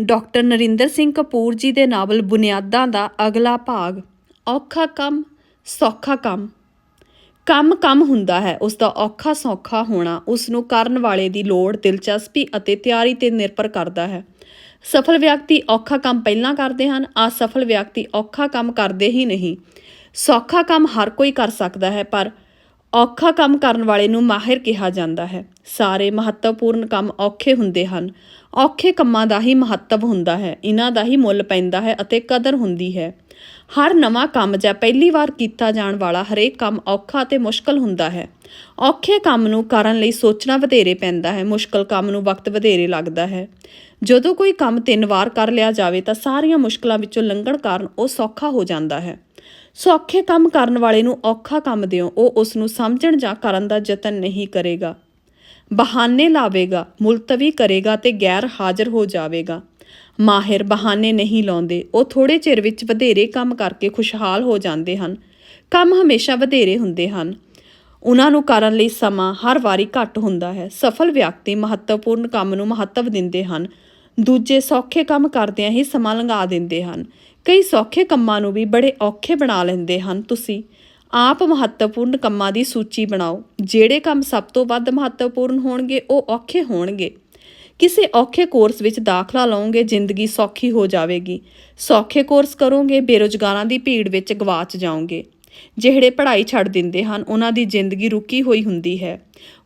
Doctor Narendra Singh Kapoor ji ਦੇ novel ਬੁਨਿਆਦਾਂ ਦਾ ਅਗਲਾ ਭਾਗ। ਔਖਾ ਕੰਮ, ਸੌਖਾ ਕੰਮ। ਕੰਮ ਕੰਮ ਹੁੰਦਾ ਹੈ, ਉਸ ਦਾ ਔਖਾ ਸੌਖਾ ਹੋਣਾ ਉਸ ਨੂੰ ਕਰਨ ਵਾਲੇ ਦੀ ਲੋੜ, ਦਿਲਚਸਪੀ ਅਤੇ ਤਿਆਰੀ ਤੇ ਨਿਰਭਰ ਕਰਦਾ ਹੈ। ਸਫਲ ਵਿਅਕਤੀ ਔਖਾ ਕੰਮ ਪਹਿਲਾਂ ਕਰਦੇ ਹਨ, ਅਸਫਲ ਵਿਅਕਤੀ ਔਖਾ ਕੰਮ ਕਰਦੇ ਹੀ ਨਹੀਂ। ਸੌਖਾ ਕੰਮ ਹਰ ਕੋਈ ਕਰ ਸਕਦਾ ਹੈ, ਪਰ ਔਖਾ ਕੰਮ ਕਰਨ ਵਾਲੇ ਨੂੰ ਮਾਹਿਰ ਕਿਹਾ ਜਾਂਦਾ ਹੈ। ਸਾਰੇ ਮਹੱਤਵਪੂਰਨ ਕੰਮ ਔਖੇ ਹੁੰਦੇ ਹਨ। ਔਖੇ ਕੰਮਾਂ ਦਾ ਹੀ ਮਹੱਤਵ ਹੁੰਦਾ ਹੈ। ਇਹਨਾਂ ਦਾ ਹੀ ਮੁੱਲ ਪੈਂਦਾ ਹੈ ਅਤੇ ਕਦਰ ਹੁੰਦੀ ਹੈ। ਹਰ ਨਵਾਂ ਕੰਮ ਜਾਂ ਪਹਿਲੀ ਵਾਰ ਕੀਤਾ ਜਾਣ ਵਾਲਾ ਹਰੇਕ ਕੰਮ ਔਖਾ ਅਤੇ ਮੁਸ਼ਕਲ ਹੁੰਦਾ ਹੈ। ਔਖੇ ਕੰਮ ਨੂੰ ਕਰਨ ਲਈ ਸੋਚਣਾ ਵਧੇਰੇ ਪੈਂਦਾ ਹੈ। ਮੁਸ਼ਕਲ ਕੰਮ ਨੂੰ ਵਕਤ ਵਧੇਰੇ ਲੱਗਦਾ ਹੈ। ਜਦੋਂ ਕੋਈ ਕੰਮ ਤਿੰਨ ਵਾਰ ਕਰ ਲਿਆ ਜਾਵੇ ਤਾਂ ਸਾਰੀਆਂ ਮੁਸ਼ਕਲਾਂ ਵਿੱਚੋਂ ਲੰਘਣ ਕਾਰਨ ਉਹ ਸੌਖਾ ਹੋ ਜਾਂਦਾ ਹੈ। ਸੌਖੇ ਕੰਮ ਕਰਨ ਵਾਲੇ ਨੂੰ ਔਖਾ ਕੰਮ ਦਿਓ, ਉਹ ਉਸ ਨੂੰ ਸਮਝਣ ਜਾਂ ਕਰਨ ਦਾ ਯਤਨ ਨਹੀਂ ਕਰੇਗਾ। ਬਹਾਨੇ ਲਾਵੇਗਾ, ਮੁਲਤਵੀ ਕਰੇਗਾ ਤੇ ਗੈਰ ਹਾਜ਼ਰ ਹੋ ਜਾਵੇਗਾ। ਮਾਹਿਰ ਬਹਾਨੇ ਨਹੀਂ ਲਾਉਂਦੇ, ਉਹ ਥੋੜੇ ਚਿਰ ਵਿੱਚ ਵਧੇਰੇ ਕੰਮ ਕਰਕੇ ਖੁਸ਼ਹਾਲ ਹੋ ਜਾਂਦੇ ਹਨ। ਕੰਮ ਹਮੇਸ਼ਾ ਵਧੇਰੇ ਹੁੰਦੇ ਹਨ। ਉਹਨਾਂ ਨੂੰ ਕਰਨ ਲਈ ਸਮਾਂ ਹਰ ਵਾਰੀ ਘੱਟ ਹੁੰਦਾ ਹੈ। ਸਫਲ ਵਿਅਕਤੀ ਮਹੱਤਵਪੂਰਨ ਕੰਮ ਨੂੰ ਮਹੱਤਵ ਦਿੰਦੇ ਹਨ। ਦੂਜੇ ਸੌਖੇ ਕੰਮ ਕਰਦਿਆਂ ਹੀ ਸਮਾਂ ਲੰਘਾ ਦਿੰਦੇ ਹਨ। ਕਈ ਸੌਖੇ ਕੰਮਾਂ ਨੂੰ ਵੀ ਬੜੇ ਔਖੇ ਬਣਾ ਲੈਂਦੇ ਹਨ। ਤੁਸੀਂ ਆਪ ਮਹੱਤਵਪੂਰਨ ਕੰਮਾਂ ਦੀ ਸੂਚੀ ਬਣਾਓ। ਜਿਹੜੇ ਕੰਮ ਸਭ ਤੋਂ ਵੱਧ ਮਹੱਤਵਪੂਰਨ ਹੋਣਗੇ, ਉਹ ਔਖੇ ਹੋਣਗੇ। ਕਿਸੇ ਔਖੇ ਕੋਰਸ ਵਿੱਚ ਦਾਖਲਾ ਲਓਗੇ, ਜ਼ਿੰਦਗੀ ਸੌਖੀ ਹੋ ਜਾਵੇਗੀ। ਸੌਖੇ ਕੋਰਸ ਕਰੋਗੇ, ਬੇਰੁਜ਼ਗਾਰਾਂ ਦੀ ਭੀੜ ਵਿੱਚ ਗਵਾਚ ਜਾਓਗੇ। ਜਿਹੜੇ ਪੜ੍ਹਾਈ ਛੱਡ ਦਿੰਦੇ ਹਨ, ਉਹਨਾਂ ਦੀ ਜ਼ਿੰਦਗੀ ਰੁਕੀ ਹੋਈ ਹੁੰਦੀ ਹੈ।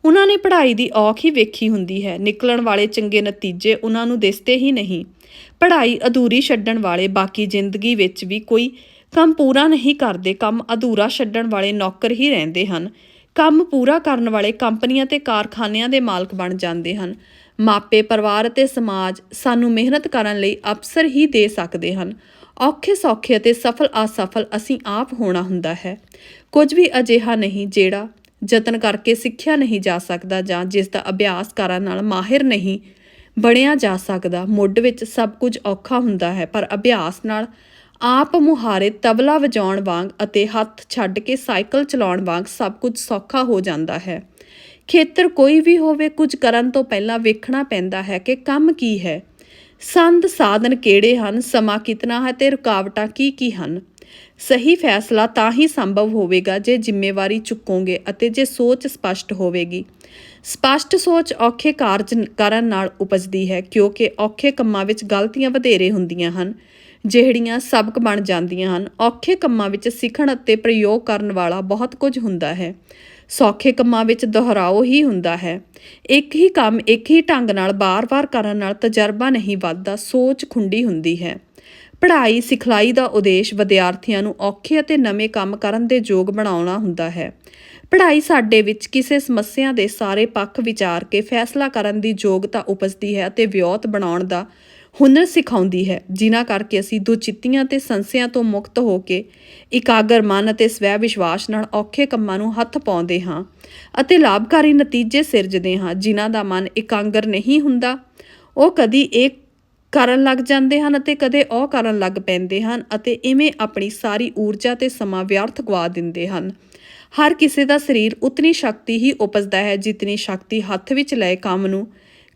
ਉਹਨਾਂ ਨੇ ਪੜ੍ਹਾਈ ਦੀ ਔਖ ਹੀ ਵੇਖੀ ਹੁੰਦੀ ਹੈ। ਨਿਕਲਣ ਵਾਲੇ ਚੰਗੇ ਨਤੀਜੇ ਉਹਨਾਂ ਨੂੰ ਦਿਸਦੇ ਹੀ ਨਹੀਂ। ਪੜ੍ਹਾਈ ਅਧੂਰੀ ਛੱਡਣ ਵਾਲੇ ਬਾਕੀ ਜ਼ਿੰਦਗੀ ਵਿੱਚ ਵੀ ਕੋਈ ਕੰਮ ਪੂਰਾ ਨਹੀਂ ਕਰਦੇ, ਕੰਮ ਅਧੂਰਾ ਛੱਡਣ ਵਾਲੇ ਨੌਕਰ ਹੀ ਰਹਿੰਦੇ ਹਨ। ਕੰਮ ਪੂਰਾ ਕਰਨ ਵਾਲੇ ਕੰਪਨੀਆਂ ਤੇ ਕਾਰਖਾਨਿਆਂ ਦੇ ਮਾਲਕ ਬਣ ਜਾਂਦੇ ਹਨ। ਮਾਪੇ, ਪਰਿਵਾਰ ਅਤੇ ਸਮਾਜ ਸਾਨੂੰ ਮਿਹਨਤ ਕਰਨ ਲਈ ਅਵਸਰ ਹੀ ਦੇ ਸਕਦੇ ਹਨ। ਔਖੇ ਸੌਖੇ ਅਤੇ ਸਫਲ ਅਸਫਲ ਅਸੀਂ ਆਪ ਹੋਣਾ ਹੁੰਦਾ ਹੈ। ਕੁਝ ਵੀ ਅਜਿਹਾ ਨਹੀਂ ਜਿਹੜਾ ਯਤਨ ਕਰਕੇ ਸਿੱਖਿਆ ਨਹੀਂ ਜਾ ਸਕਦਾ ਜਾਂ ਜਿਸ ਦਾ ਅਭਿਆਸ ਕਰਨ ਨਾਲ ਮਾਹਿਰ ਨਹੀਂ ਬਣਿਆ ਜਾ ਸਕਦਾ, ਮੁੱਢ ਵਿੱਚ ਸਭ ਕੁਝ ਔਖਾ ਹੁੰਦਾ ਹੈ, ਪਰ ਅਭਿਆਸ ਨਾਲ ਆਪ ਮੁਹਾਰੇ ਤਬਲਾ ਵਜਾਉਣ ਵਾਂਗ ਅਤੇ ਹੱਥ ਛੱਡ ਕੇ ਸਾਈਕਲ ਚਲਾਉਣ ਵਾਂਗ ਸਭ ਕੁਝ ਸੌਖਾ ਹੋ ਜਾਂਦਾ ਹੈ। ਖੇਤਰ ਕੋਈ ਵੀ ਹੋਵੇ, ਕੁਝ ਕਰਨ ਤੋਂ ਪਹਿਲਾਂ ਵੇਖਣਾ ਪੈਂਦਾ ਹੈ ਕਿ ਕੰਮ ਕੀ ਹੈ। ਸੰਦ ਸਾਧਨ ਕਿਹੜੇ ਹਨ, ਸਮਾਂ ਕਿਤਨਾ ਹੈ ਤੇ ਰੁਕਾਵਟਾਂ ਕੀ ਕੀ ਹਨ? ਸਹੀ ਫੈਸਲਾ ਤਾਂ ਹੀ ਸੰਭਵ ਹੋਵੇਗਾ ਜੇ ਜ਼ਿੰਮੇਵਾਰੀ ਚੁੱਕੋਗੇ ਅਤੇ ਜੇ ਸੋਚ ਸਪਸ਼ਟ ਹੋਵੇਗੀ। ਸਪਸ਼ਟ ਸੋਚ ਔਖੇ ਕਾਰਜ ਕਰਨ ਨਾਲ ਉਪਜਦੀ ਹੈ, ਕਿਉਂਕਿ ਔਖੇ ਕੰਮਾਂ ਵਿੱਚ ਗਲਤੀਆਂ ਵਧੇਰੇ ਹੁੰਦੀਆਂ ਹਨ, ਜਿਹੜੀਆਂ ਸਬਕ ਬਣ ਜਾਂਦੀਆਂ ਹਨ। ਔਖੇ ਕੰਮਾਂ ਵਿੱਚ ਸਿੱਖਣ ਅਤੇ ਪ੍ਰਯੋਗ ਕਰਨ ਵਾਲਾ ਬਹੁਤ ਕੁਝ ਹੁੰਦਾ ਹੈ। ਸੌਖੇ ਕੰਮਾਂ ਵਿੱਚ ਦੁਹਰਾਓ ਹੀ ਹੁੰਦਾ ਹੈ। ਇੱਕ ਹੀ ਕੰਮ ਇੱਕ ਹੀ ਢੰਗ ਨਾਲ ਬਾਰ-ਬਾਰ ਕਰਨ ਨਾਲ ਤਜਰਬਾ ਨਹੀਂ ਵੱਧਦਾ, ਸੋਚ ਖੁੰਡੀ ਹੁੰਦੀ ਹੈ। ਪੜ੍ਹਾਈ, ਸਿਖਲਾਈ ਦਾ ਉਦੇਸ਼ ਵਿਦਿਆਰਥੀਆਂ ਨੂੰ ਔਖੇ ਅਤੇ ਨਵੇਂ ਕੰਮ ਕਰਨ ਦੇ ਯੋਗ ਬਣਾਉਣਾ ਹੁੰਦਾ ਹੈ। ਪੜ੍ਹਾਈ ਸਾਡੇ ਵਿੱਚ ਕਿਸੇ ਸਮੱਸਿਆ ਦੇ ਸਾਰੇ ਪੱਖ ਵਿਚਾਰ ਕੇ ਫੈਸਲਾ ਕਰਨ ਦੀ ਯੋਗਤਾ ਉਪਜਦੀ ਹੈ ਅਤੇ ਵਿਉਂਤ ਬਣਾਉਣ ਦਾ ਹੁਨਰ ਸਿਖਾਉਂਦੀ ਹੈ, ਜਿਨ੍ਹਾਂ ਕਰਕੇ ਅਸੀਂ ਦੁਚਿੱਤੀਆਂ ਤੇ ਸੰਸਿਆਂ ਤੋਂ ਮੁਕਤ ਹੋ ਕੇ ਇਕਾਗਰ ਮਨ ਅਤੇ ਸਵੈ ਵਿਸ਼ਵਾਸ ਨਾਲ ਔਖੇ ਕੰਮਾਂ ਨੂੰ ਹੱਥ ਪਾਉਂਦੇ ਹਾਂ ਅਤੇ ਲਾਭਕਾਰੀ ਨਤੀਜੇ ਸਿਰਜਦੇ ਹਾਂ, ਜਿਨ੍ਹਾਂ ਦਾ ਮਨ ਇਕਾਗਰ ਨਹੀਂ ਹੁੰਦਾ। ਉਹ ਕਦੀ ਇਹ ਕਰਨ ਲੱਗ ਜਾਂਦੇ ਹਨ ਅਤੇ ਕਦੇ ਉਹ ਕਰਨ ਲੱਗ ਪੈਂਦੇ ਹਨ ਅਤੇ ਇਵੇਂ ਆਪਣੀ ਸਾਰੀ ਊਰਜਾ ਤੇ ਸਮਾਂ ਵਿਅਰਥ ਗਵਾ ਦਿੰਦੇ ਹਨ। ਹਰ ਕਿਸੇ ਦਾ ਸਰੀਰ ਉਤਨੀ ਸ਼ਕਤੀ ਹੀ ਉਪਜਦਾ ਹੈ ਜਿਤਨੀ ਸ਼ਕਤੀ ਹੱਥ ਵਿੱਚ ਲਏ ਕੰਮ ਨੂੰ